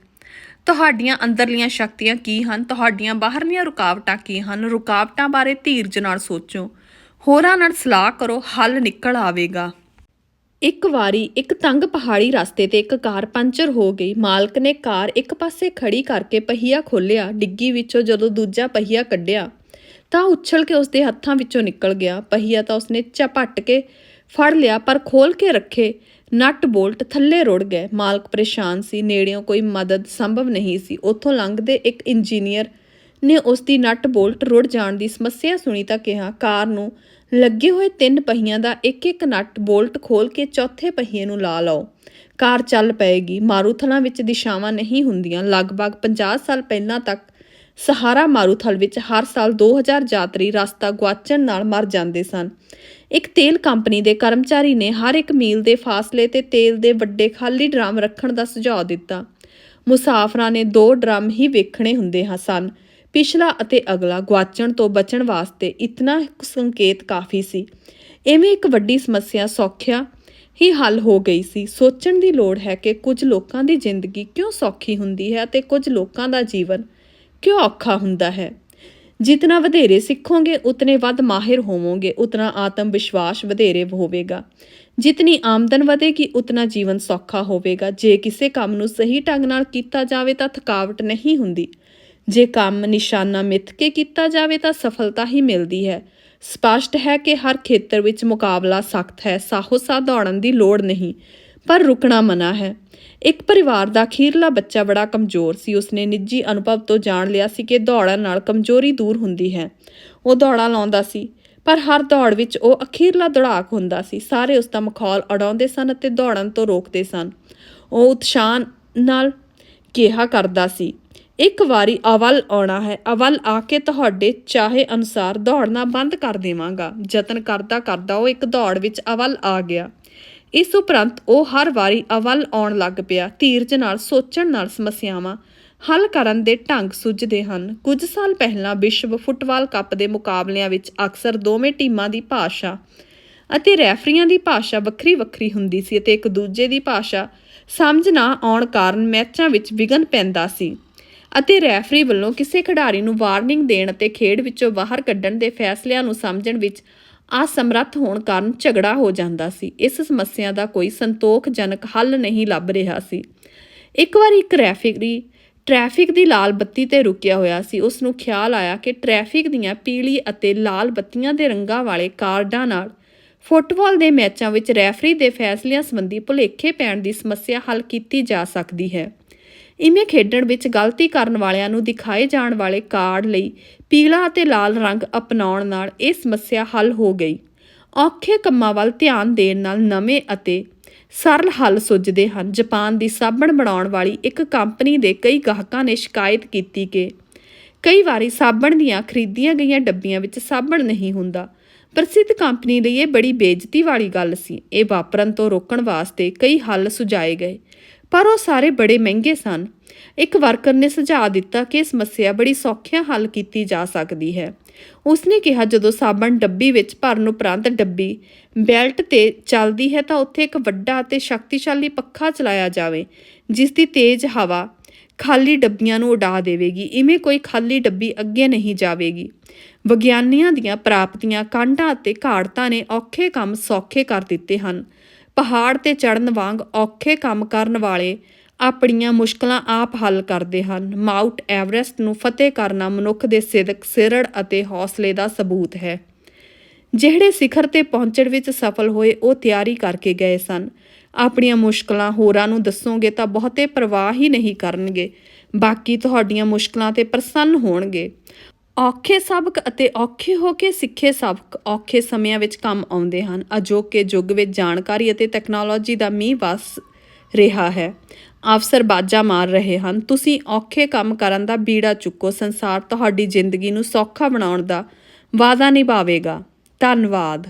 ਤੁਹਾਡੀਆਂ ਅੰਦਰਲੀਆਂ ਸ਼ਕਤੀਆਂ ਕੀ ਹਨ? ਤੁਹਾਡੀਆਂ ਬਾਹਰਲੀਆਂ ਰੁਕਾਵਟਾਂ ਕੀ ਹਨ? ਰੁਕਾਵਟਾਂ ਬਾਰੇ ਧੀਰਜ ਨਾਲ ਸੋਚੋ। ਹੋਰਾਂ ਨਾਲ ਸਲਾਹ ਕਰੋ, ਹੱਲ ਨਿਕਲ ਆਵੇਗਾ। ਇੱਕ ਵਾਰੀ ਇੱਕ ਤੰਗ ਪਹਾੜੀ ਰਸਤੇ ਤੇ ਇੱਕ ਕਾਰ ਪੰਚਰ ਹੋ ਗਈ। ਮਾਲਕ ਨੇ ਕਾਰ ਇੱਕ ਪਾਸੇ ਖੜੀ ਕਰਕੇ ਪਹੀਆ ਖੋਲ੍ਹਿਆ। ਡਿੱਗੀ ਵਿੱਚੋਂ ਜਦੋਂ ਦੂਜਾ ਪਹੀਆ ਕੱਢਿਆ, ਤਾਂ ਉਛਲ ਕੇ ਉਸਦੇ ਹੱਥਾਂ ਵਿੱਚੋਂ ਨਿਕਲ ਗਿਆ। ਪਹੀਆ ਤਾਂ ਉਸਨੇ ਝਪਟ ਕੇ ਫੜ ਲਿਆ, ਪਰ ਖੋਲ ਕੇ ਰੱਖੇ। ਨਟ ਬੋਲਟ ਥੱਲੇ ਰੁੜ ਗਏ। ਮਾਲਕ ਪਰੇਸ਼ਾਨ ਸੀ। ਨੇੜਿਓਂ ਕੋਈ ਮਦਦ ਸੰਭਵ ਨਹੀਂ ਸੀ। ਉੱਥੋਂ ਲੰਘਦੇ ਇੱਕ ਇੰਜੀਨੀਅਰ ਨੇ ਉਸ ਦੀ ਨਟ ਬੋਲਟ ਰੁੜ ਜਾਣ ਦੀ ਸਮੱਸਿਆ ਸੁਣੀ ਤਾਂ ਕਿਹਾ, ਕਾਰ ਨੂੰ ਲੱਗੇ ਹੋਏ ਤਿੰਨ ਪਹੀਆਂ ਦਾ ਇੱਕ ਇੱਕ ਨਟ ਬੋਲਟ ਖੋਲ ਕੇ ਚੌਥੇ ਪਹੀਏ ਨੂੰ ਲਾ ਲਓ। ਕਾਰ ਚੱਲ ਪਏਗੀ। ਮਾਰੂਥਲਾਂ ਵਿੱਚ ਦਿਸ਼ਾਵਾਂ ਨਹੀਂ ਹੁੰਦੀਆਂ। ਲਗਭਗ 50 ਸਾਲ ਪਹਿਲਾਂ ਤੱਕ ਸਹਾਰਾ ਮਾਰੂਥਲ ਵਿੱਚ ਹਰ ਸਾਲ 2000 ਯਾਤਰੀ ਰਸਤਾ ਗੁਆਚਣ ਨਾਲ ਮਰ ਜਾਂਦੇ ਸਨ। ਇੱਕ ਤੇਲ ਕੰਪਨੀ ਦੇ ਕਰਮਚਾਰੀ ਨੇ ਹਰ ਇੱਕ ਮੀਲ ਦੇ ਫਾਸਲੇ ਤੇ ਤੇਲ ਦੇ ਵੱਡੇ ਖਾਲੀ ਡਰਮ ਰੱਖਣ ਦਾ ਸੁਝਾਅ ਦਿੱਤਾ। ਮੁਸਾਫਰਾਂ ਨੇ ਦੋ ਡਰਮ ਹੀ ਵੇਖਣੇ ਹੁੰਦੇ ਹਾਂ ਸਨ। ਪਿਛਲਾ ਅਤੇ ਅਗਲਾ ਗੁਆਚਣ ਤੋਂ ਬਚਣ ਵਾਸਤੇ ਇਤਨਾ ਸੰਕੇਤ ਕਾਫੀ ਸੀ। ਐਵੇਂ ਇੱਕ ਵੱਡੀ ਸਮੱਸਿਆ ਸੌਖਿਆ ਹੀ ਹੱਲ ਹੋ ਗਈ ਸੀ। ਸੋਚਣ ਦੀ ਲੋੜ ਹੈ ਕਿ ਕੁਝ ਲੋਕਾਂ ਦੀ ਜ਼ਿੰਦਗੀ ਕਿਉਂ ਸੌਖੀ ਹੁੰਦੀ ਹੈ ਅਤੇ ਕੁਝ ਲੋਕਾਂ ਦਾ ਜੀਵਨ ਕਿਉਂ ਔਖਾ ਹੁੰਦਾ ਹੈ। ਜਿਤਨਾ ਵਧੇਰੇ ਸਿੱਖੋਗੇ, ਉਤਨੇ ਵੱਧ ਮਾਹਿਰ ਹੋਵੋਗੇ, ਉਤਨਾ ਆਤਮ ਵਿਸ਼ਵਾਸ ਵਧੇਰੇ ਹੋਵੇਗਾ। ਜਿਤਨੀ ਆਮਦਨ ਵਧੇਗੀ, ਉਤਨਾ ਜੀਵਨ ਸੌਖਾ ਹੋਵੇਗਾ। ਜੇ ਕਿਸੇ ਕੰਮ ਨੂੰ ਸਹੀ ਢੰਗ ਨਾਲ ਕੀਤਾ ਜਾਵੇ, ਤਾਂ ਥਕਾਵਟ ਨਹੀਂ ਹੁੰਦੀ। ਜੇ ਕੰਮ ਨਿਸ਼ਾਨਾ ਮਿੱਥ ਕੇ ਕੀਤਾ ਜਾਵੇ, ਤਾਂ ਸਫਲਤਾ ਹੀ ਮਿਲਦੀ ਹੈ। ਸਪਸ਼ਟ ਹੈ ਕਿ ਹਰ ਖੇਤਰ ਵਿੱਚ ਮੁਕਾਬਲਾ ਸਖਤ ਹੈ। ਸਾਹੋ ਸਾਹ ਦੌੜਨ ਦੀ ਲੋੜ ਨਹੀਂ, ਪਰ ਰੁਕਣਾ ਮਨਾ ਹੈ। ਇੱਕ ਪਰਿਵਾਰ ਦਾ ਅਖੀਰਲਾ ਬੱਚਾ ਬੜਾ ਕਮਜ਼ੋਰ ਸੀ। ਉਸਨੇ ਨਿੱਜੀ ਅਨੁਭਵ ਤੋਂ ਜਾਣ ਲਿਆ ਸੀ ਕਿ ਦੌੜਨ ਨਾਲ ਕਮਜ਼ੋਰੀ ਦੂਰ ਹੁੰਦੀ ਹੈ। ਉਹ ਦੌੜਾਂ ਲਾਉਂਦਾ ਸੀ, ਪਰ ਹਰ ਦੌੜ ਵਿੱਚ ਉਹ ਅਖੀਰਲਾ ਦੌੜਾਕ ਹੁੰਦਾ ਸੀ। ਸਾਰੇ ਉਸ ਦਾ ਮਖੌਲ ਅੜਾਉਂਦੇ ਸਨ ਅਤੇ ਦੌੜਨ ਤੋਂ ਰੋਕਦੇ ਸਨ। ਉਹ ਉਤਸ਼ਾਹ ਨਾਲ ਕਿਹਾ ਕਰਦਾ ਸੀ, ਇੱਕ ਵਾਰੀ ਅਵਲ ਆਉਣਾ ਹੈ। ਅਵਲ ਆ ਕੇ ਤੁਹਾਡੇ ਚਾਹੇ ਅਨੁਸਾਰ ਦੌੜਨਾ ਬੰਦ ਕਰ ਦੇਵਾਂਗਾ। ਯਤਨ ਕਰਦਾ ਕਰਦਾ ਉਹ ਇੱਕ ਦੌੜ ਵਿੱਚ ਅਵਲ ਆ ਗਿਆ। ਇਸ ਉਪਰੰਤ ਉਹ ਹਰ ਵਾਰੀ ਅਵਲ ਆਉਣ ਲੱਗ ਪਿਆ, ਧੀਰਜ ਨਾਲ ਸੋਚਣ ਨਾਲ ਸਮੱਸਿਆਵਾਂ ਹੱਲ ਕਰਨ ਦੇ ਢੰਗ ਸੁੱਝਦੇ ਹਨ। ਕੁਝ ਸਾਲ ਪਹਿਲਾਂ ਵਿਸ਼ਵ ਫੁੱਟਬਾਲ ਕੱਪ ਦੇ ਮੁਕਾਬਲਿਆਂ ਵਿੱਚ ਅਕਸਰ ਦੋਵੇਂ ਟੀਮਾਂ ਦੀ ਭਾਸ਼ਾ ਅਤੇ ਰੈਫਰੀਆਂ ਦੀ ਭਾਸ਼ਾ ਵੱਖਰੀ ਵੱਖਰੀ ਹੁੰਦੀ ਸੀ ਅਤੇ ਇੱਕ ਦੂਜੇ ਦੀ ਭਾਸ਼ਾ ਸਮਝ ਨਾ ਆਉਣ ਕਾਰਨ ਮੈਚਾਂ ਵਿੱਚ ਵਿਘਨ ਪੈਂਦਾ ਸੀ ਅਤੇ ਰੈਫਰੀ ਵੱਲੋਂ ਕਿਸੇ ਖਿਡਾਰੀ ਨੂੰ ਵਾਰਨਿੰਗ ਦੇਣ ਅਤੇ ਖੇਡ ਵਿੱਚੋਂ ਬਾਹਰ ਕੱਢਣ ਦੇ ਫੈਸਲਿਆਂ ਨੂੰ ਸਮਝਣ ਵਿੱਚ ਅਸਮਰੱਥ ਹੋਣ ਕਾਰਨ ਝਗੜਾ ਹੋ ਜਾਂਦਾ ਸੀ। ਇਸ ਸਮੱਸਿਆ ਦਾ ਕੋਈ ਸੰਤੋਖਜਨਕ ਹੱਲ ਨਹੀਂ ਲੱਭ ਰਿਹਾ ਸੀ। ਇੱਕ ਵਾਰ ਇੱਕ ਰੈਫਿਕਰੀ ਟ੍ਰੈਫਿਕ ਦੀ ਲਾਲ ਬੱਤੀ ਤੇ ਰੁਕਿਆ ਹੋਇਆ ਸੀ। ਉਸ ਨੂੰ ਖਿਆਲ ਆਇਆ ਕਿ ਟ੍ਰੈਫਿਕ ਦੀਆਂ ਪੀਲੀ ਅਤੇ ਲਾਲ ਬੱਤੀਆਂ ਦੇ ਰੰਗਾਂ ਵਾਲੇ ਕਾਰਡਾਂ ਨਾਲ ਫੁੱਟਬਾਲ ਦੇ ਮੈਚਾਂ ਵਿੱਚ ਰੈਫਰੀ ਦੇ ਫੈਸਲਿਆਂ ਸੰਬੰਧੀ ਭੁਲੇਖੇ ਪੈਣ ਦੀ ਸਮੱਸਿਆ ਹੱਲ ਕੀਤੀ ਜਾ ਸਕਦੀ ਹੈ। ਇਵੇਂ ਖੇਡਣ ਵਿੱਚ ਗਲਤੀ ਕਰਨ ਵਾਲਿਆਂ ਨੂੰ ਦਿਖਾਏ ਜਾਣ ਵਾਲੇ ਕਾਰਡ ਲਈ ਪੀਲਾ ਅਤੇ ਲਾਲ ਰੰਗ ਅਪਣਾਉਣ ਨਾਲ ਇਹ ਸਮੱਸਿਆ ਹੱਲ ਹੋ ਗਈ। ਔਖੇ ਕੰਮਾਂ ਵੱਲ ਧਿਆਨ ਦੇਣ ਨਾਲ ਨਵੇਂ ਅਤੇ ਸਰਲ ਹੱਲ ਸੁੱਜਦੇ ਹਨ। ਜਾਪਾਨ ਦੀ ਸਾਬਣ ਬਣਾਉਣ ਵਾਲੀ ਇੱਕ ਕੰਪਨੀ ਦੇ ਕਈ ਗਾਹਕਾਂ ਨੇ ਸ਼ਿਕਾਇਤ ਕੀਤੀ ਕਿ ਕਈ ਵਾਰੀ ਸਾਬਣ ਦੀਆਂ ਖਰੀਦੀਆਂ ਗਈਆਂ ਡੱਬੀਆਂ ਵਿੱਚ ਸਾਬਣ ਨਹੀਂ ਹੁੰਦਾ। ਪ੍ਰਸਿੱਧ ਕੰਪਨੀ ਲਈ ਇਹ ਬੜੀ ਬੇਇੱਜ਼ਤੀ ਵਾਲੀ ਗੱਲ ਸੀ। ਇਹ ਵਾਪਰਨ ਤੋਂ ਰੋਕਣ ਵਾਸਤੇ ਕਈ ਹੱਲ ਸੁਝਾਏ ਗਏ, ਪਰ ਉਹ ਸਾਰੇ ਬੜੇ ਮਹਿੰਗੇ ਸਨ। ਇੱਕ ਵਰਕਰ ਨੇ ਸੁਝਾਅ ਦਿੱਤਾ ਕਿ ਇਹ ਸਮੱਸਿਆ ਬੜੀ ਸੌਖਿਆਂ ਹੱਲ ਕੀਤੀ ਜਾ ਸਕਦੀ ਹੈ। ਉਸਨੇ ਕਿਹਾ, ਜਦੋਂ ਸਾਬਣ ਡੱਬੀ ਵਿੱਚ ਭਰਨ ਉਪਰੰਤ ਡੱਬੀ ਬੈਲਟ ਤੇ ਚੱਲਦੀ ਹੈ ਤਾਂ ਉੱਥੇ ਇੱਕ ਵੱਡਾ ਅਤੇ ਸ਼ਕਤੀਸ਼ਾਲੀ ਪੱਖਾ ਚਲਾਇਆ ਜਾਵੇ, ਜਿਸ ਦੀ ਤੇਜ਼ ਹਵਾ ਖਾਲੀ ਡੱਬੀਆਂ ਨੂੰ ਉਡਾ ਦੇਵੇਗੀ। ਇਵੇਂ ਕੋਈ ਖਾਲੀ ਡੱਬੀ ਅੱਗੇ ਨਹੀਂ ਜਾਵੇਗੀ। ਵਿਗਿਆਨੀਆਂ ਦੀਆਂ ਪ੍ਰਾਪਤੀਆਂ ਕਾਂਢਾਂ ਅਤੇ ਘਾੜਤਾਂ ਨੇ ਔਖੇ ਕੰਮ ਸੌਖੇ ਕਰ ਦਿੱਤੇ ਹਨ। ਪਹਾੜ ਤੇ ਚੜਨ ਵਾਂਗ ਔਖੇ ਕੰਮ ਕਰਨ ਵਾਲੇ ਆਪਣੀਆਂ ਮੁਸ਼ਕਲਾਂ ਆਪ ਹੱਲ ਕਰਦੇ ਹਨ। ਮਾਊਂਟ ਐਵਰੈਸਟ ਨੂੰ ਫਤਿਹ ਕਰਨਾ ਮਨੁੱਖ ਦੇ ਸਿਦਕ, ਸਿਰੜ ਅਤੇ ਹੌਸਲੇ ਦਾ ਸਬੂਤ ਹੈ। ਜਿਹੜੇ ਸਿਖਰ ਤੇ ਪਹੁੰਚਣ ਵਿੱਚ ਸਫਲ ਹੋਏ, ਉਹ ਤਿਆਰੀ ਕਰਕੇ ਗਏ ਸਨ। ਆਪਣੀਆਂ ਮੁਸ਼ਕਲਾਂ ਹੋਰਾਂ ਨੂੰ ਦੱਸੋਗੇ ਤਾਂ ਬਹੁਤੇ ਪਰਵਾਹ ਹੀ ਨਹੀਂ ਕਰਨਗੇ। ਬਾਕੀ ਤੁਹਾਡੀਆਂ ਮੁਸ਼ਕਲਾਂ ਤੇ ਪ੍ਰਸੰਨ ਹੋਣਗੇ। ਔਖੇ ਸਬਕ ਅਤੇ ਔਖੇ ਹੋ ਕੇ ਸਿੱਖੇ ਸਬਕ ਔਖੇ ਸਮਿਆਂ ਵਿੱਚ ਕੰਮ ਆਉਂਦੇ ਹਨ। ਅਜੋਕੇ ਯੁੱਗ ਵਿੱਚ ਜਾਣਕਾਰੀ ਅਤੇ ਟੈਕਨੋਲੋਜੀ ਦਾ ਮੀਂਹ ਵਸ ਰਿਹਾ ਹੈ। ਅਫਸਰ ਬਾਜਾ ਮਾਰ ਰਹੇ ਹਨ। ਤੁਸੀਂ ਔਖੇ ਕੰਮ ਕਰਨ ਦਾ ਬੀੜਾ ਚੁੱਕੋ। ਸੰਸਾਰ ਤੁਹਾਡੀ ਜ਼ਿੰਦਗੀ ਨੂੰ ਸੌਖਾ ਬਣਾਉਣ ਦਾ ਵਾਅਦਾ ਨਿਭਾਵੇਗਾ। ਧੰਨਵਾਦ।